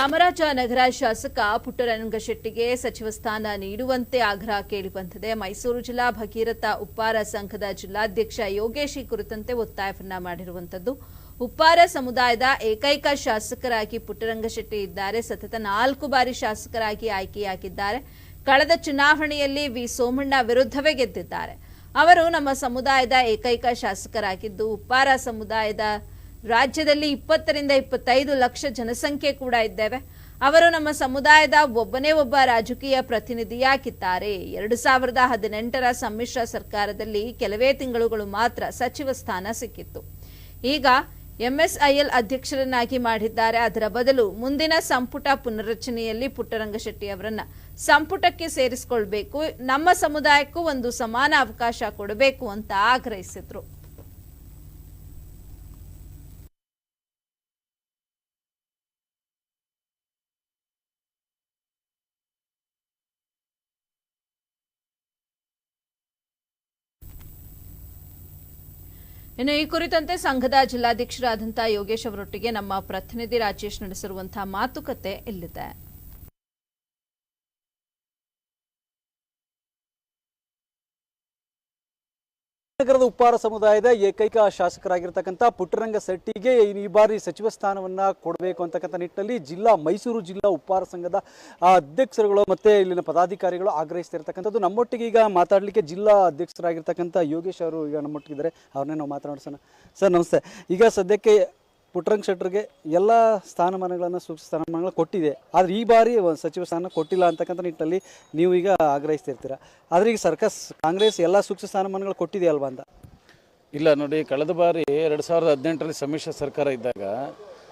ಚಾಮರಾಜನಗರ ಶಾಸಕ ಪುಟ್ಟರಂಗಶೆಟ್ಟಿಗೆ ಸಚಿವ ಸ್ಥಾನ ನೀಡುವಂತೆ ಆಗ್ರಹ ಕೇಳಿಬಂದಿದೆ. ಮೈಸೂರು ಜಿಲ್ಲಾ ಭಗೀರಥ ಉಪ್ಪಾರ ಸಂಘದ ಜಿಲ್ಲಾಧ್ಯಕ್ಷ ಯೋಗೇಶ್ ಈ ಕುರಿತಂತೆ ಒತ್ತಾಯವನ್ನ ಮಾಡಿರುವಂತದ್ದು. ಉಪ್ಪಾರ ಸಮುದಾಯದ ಏಕೈಕ ಶಾಸಕರಾಗಿ ಪುಟ್ಟರಂಗಶೆಟ್ಟಿ ಇದ್ದಾರೆ. ಸತತ ನಾಲ್ಕು ಬಾರಿ ಶಾಸಕರಾಗಿ ಆಯ್ಕೆಯಾಗಿದ್ದಾರೆ. ಕಳೆದ ಚುನಾವಣೆಯಲ್ಲಿ ವಿ. ಸೋಮಣ್ಣ ವಿರುದ್ಧವೇ ಗೆದ್ದಿದ್ದಾರೆ. ಅವರು ನಮ್ಮ ಸಮುದಾಯದ ಏಕೈಕ ಶಾಸಕರಾಗಿದ್ದು, ಉಪ್ಪಾರ ಸಮುದಾಯದ ರಾಜ್ಯದಲ್ಲಿ ಇಪ್ಪತ್ತರಿಂದ ಇಪ್ಪತ್ತೈದು ಲಕ್ಷ ಜನಸಂಖ್ಯೆ ಕೂಡ ಇದ್ದೇವೆ. ಅವರು ನಮ್ಮ ಸಮುದಾಯದ ಒಬ್ಬನೇ ಒಬ್ಬ ರಾಜಕೀಯ ಪ್ರತಿನಿಧಿಯಾಗಿದ್ದಾರೆ. ಎರಡು ಸಾವಿರದ ಹದಿನೆಂಟರ ಸಮ್ಮಿಶ್ರ ಸರ್ಕಾರದಲ್ಲಿ ಕೆಲವೇ ತಿಂಗಳುಗಳು ಮಾತ್ರ ಸಚಿವ ಸ್ಥಾನ ಸಿಕ್ಕಿತ್ತು. ಈಗ ಎಂಎಸ್ಐಎಲ್ ಅಧ್ಯಕ್ಷರನ್ನಾಗಿ ಮಾಡಿದ್ದಾರೆ. ಅದರ ಬದಲು ಮುಂದಿನ ಸಂಪುಟ ಪುನರ್ರಚನೆಯಲ್ಲಿ ಪುಟ್ಟರಂಗಶೆಟ್ಟಿ ಅವರನ್ನ ಸಂಪುಟಕ್ಕೆ ಸೇರಿಸಿಕೊಳ್ಬೇಕು. ನಮ್ಮ ಸಮುದಾಯಕ್ಕೂ ಒಂದು ಸಮಾನ ಅವಕಾಶ ಕೊಡಬೇಕು ಅಂತ ಆಗ್ರಹಿಸಿದ್ರು. ಇನ್ನು ಈ ಕುರಿತಂತೆ ಸಂಘದ ಜಿಲ್ಲಾಧ್ಯಕ್ಷರಾದಂತಹ ಯೋಗೇಶ್ ಅವರೊಟ್ಟಿಗೆ ನಮ್ಮ ಪ್ರತಿನಿಧಿ ರಾಜೇಶ್ ನಡೆಸಿರುವಂತಹ ಮಾತುಕತೆ ಇಲ್ಲಿದೆ. ನಗರದ ಉಪ್ಪಾರ ಸಮುದಾಯದ ಏಕೈಕ ಶಾಸಕರಾಗಿರ್ತಕ್ಕಂಥ ಪುಟ್ಟರಂಗ ಶೆಟ್ಟಿಗೆ ಈ ಬಾರಿ ಸಚಿವ ಸ್ಥಾನವನ್ನ ಕೊಡಬೇಕು ಅಂತಕ್ಕಂಥ ನಿಟ್ಟಿನಲ್ಲಿ ಜಿಲ್ಲಾ ಮೈಸೂರು ಜಿಲ್ಲಾ ಉಪ್ಪಾರ ಸಂಘದ ಅಧ್ಯಕ್ಷರುಗಳು ಮತ್ತೆ ಇಲ್ಲಿನ ಪದಾಧಿಕಾರಿಗಳು ಆಗ್ರಹಿಸ್ತಿರ್ತಕ್ಕಂಥದ್ದು ನಮ್ಮೊಟ್ಟಿಗೆ ಈಗ ಮಾತಾಡಲಿಕ್ಕೆ ಜಿಲ್ಲಾ ಅಧ್ಯಕ್ಷರಾಗಿರ್ತಕ್ಕಂಥ ಯೋಗೇಶ್ ಅವರು ಈಗ ನಮ್ಮೊಟ್ಟಿಗಿದ್ದಾರೆ. ಅವ್ರನ್ನೇ ನಾವು ಮಾತನಾಡ್ಸೋಣ. ಸರ್, ನಮಸ್ತೆ. ಈಗ ಸದ್ಯಕ್ಕೆ ಪುಟ್ಟರಂಗ ಶೆಟ್ಟರ್ಗೆ ಎಲ್ಲ ಸ್ಥಾನಮಾನಗಳನ್ನು ಸೂಕ್ತ ಸ್ಥಾನಮಾನಗಳು ಕೊಟ್ಟಿದೆ. ಆದರೆ ಈ ಬಾರಿ ಸಚಿವ ಸ್ಥಾನ ಕೊಟ್ಟಿಲ್ಲ ಅಂತಕ್ಕಂಥ ನಿಟ್ಟಲ್ಲಿ ನೀವು ಈಗ ಆಗ್ರಹಿಸ್ತಿರ್ತೀರ. ಆದರೆ ಈಗ ಸರ್ಕಸ್, ಕಾಂಗ್ರೆಸ್ ಎಲ್ಲ ಸೂಕ್ತ ಸ್ಥಾನಮಾನಗಳು ಕೊಟ್ಟಿದೆ ಅಲ್ವಾ ಅಂತ? ಇಲ್ಲ ನೋಡಿ, ಕಳೆದ ಬಾರಿ ಎರಡು ಸಾವಿರದ ಹದಿನೆಂಟರಲ್ಲಿ ಸಮ್ಮಿಶ್ರ ಸರ್ಕಾರ ಇದ್ದಾಗ